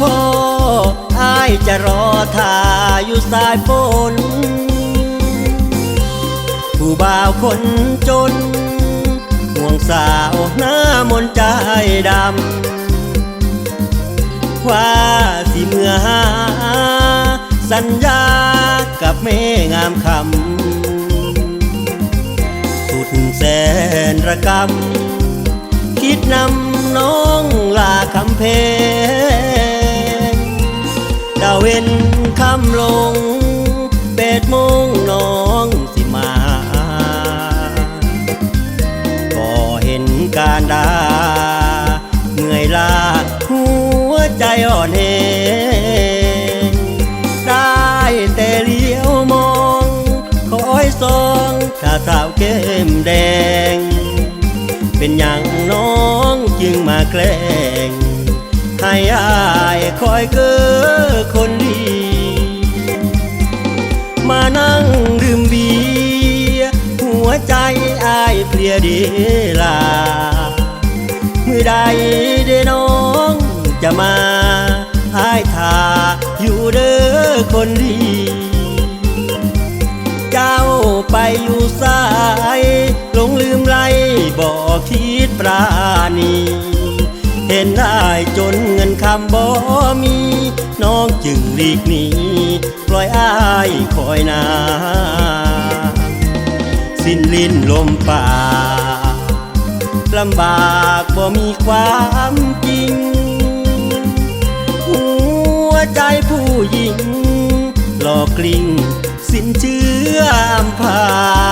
พ่ออายจะรอท่าอยู่สายฝนผู้บ่าวคนจน ห่วงสาวหน้ามนใจดำ ว่าสิเมื่อหา สัญญากับแม่งามคำ สุดแสนระกำ คิดนำน้องลาคำเพ งเปดโมงน้องสิมา ก็เห็นการดาเมื่อยลาหัวใจอ่อนเห็นได้แต่เลี้ยวมอง คอยซองถ้าสาวเกมแดง เป็นอย่างน้องจึงมาแกล้งให้อายคอยเก้อคนดี มานั่งดื่มเบียร์หัวใจอายเพลียเดลา มือใดเดน้องจะมาอายทาอยู่เด้อคนดี เจ้าไปอยู่สายหลงลืมไรบอกคิดปราณี เห็นได้จน คำบ่มี น้องจึงหลีกหนีปล่อยอายคอยนา สิ้นลิ้นลมป่าลำบากบ่มีความจริง หัวใจผู้หญิง หลอกกลิ้งสิ้นเชื่ออำพา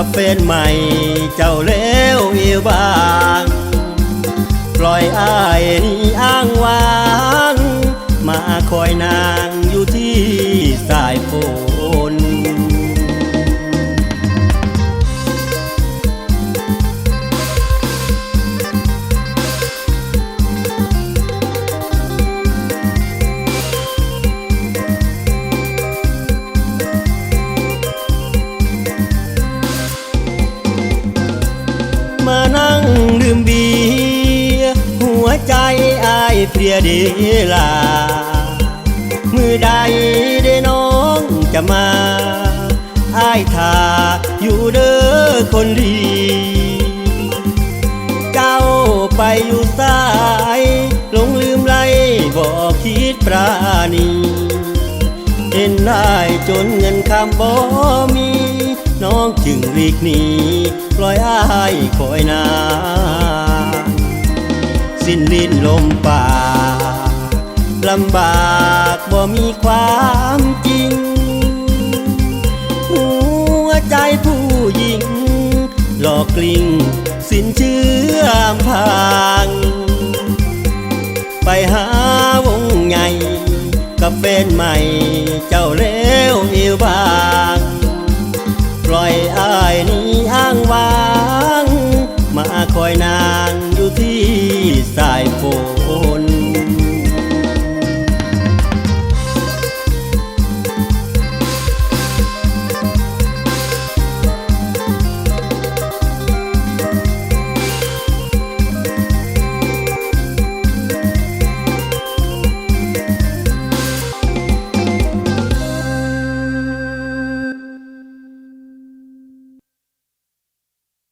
กับแฟนใหม่ เจ้าแล้วเอวบาง ปล่อยอายนี่อ้างวาง มาคอยนางอยู่ที่สายโพ นั่งดื่มเบียร์หัวใจอายเพลียเดลา มือใดได้น้องจะมาอายทาอยู่เด้อคนดี เจ้าไปอยู่สายหลงลืมไรบอกคิดปราณีเห็นได้จนเงินคำบ่มี น้องจึงหลีกหนีปล่อยอายคอยนานสิ้นลิ้นลมปากลำบากบ่มีความจริง หัวใจผู้หญิง หลอกกลิ้งสิ้นเชื่ออำพางไปหาวงใหญ่กับแฟนใหม่เจ้าแล้วเอวบา อ้า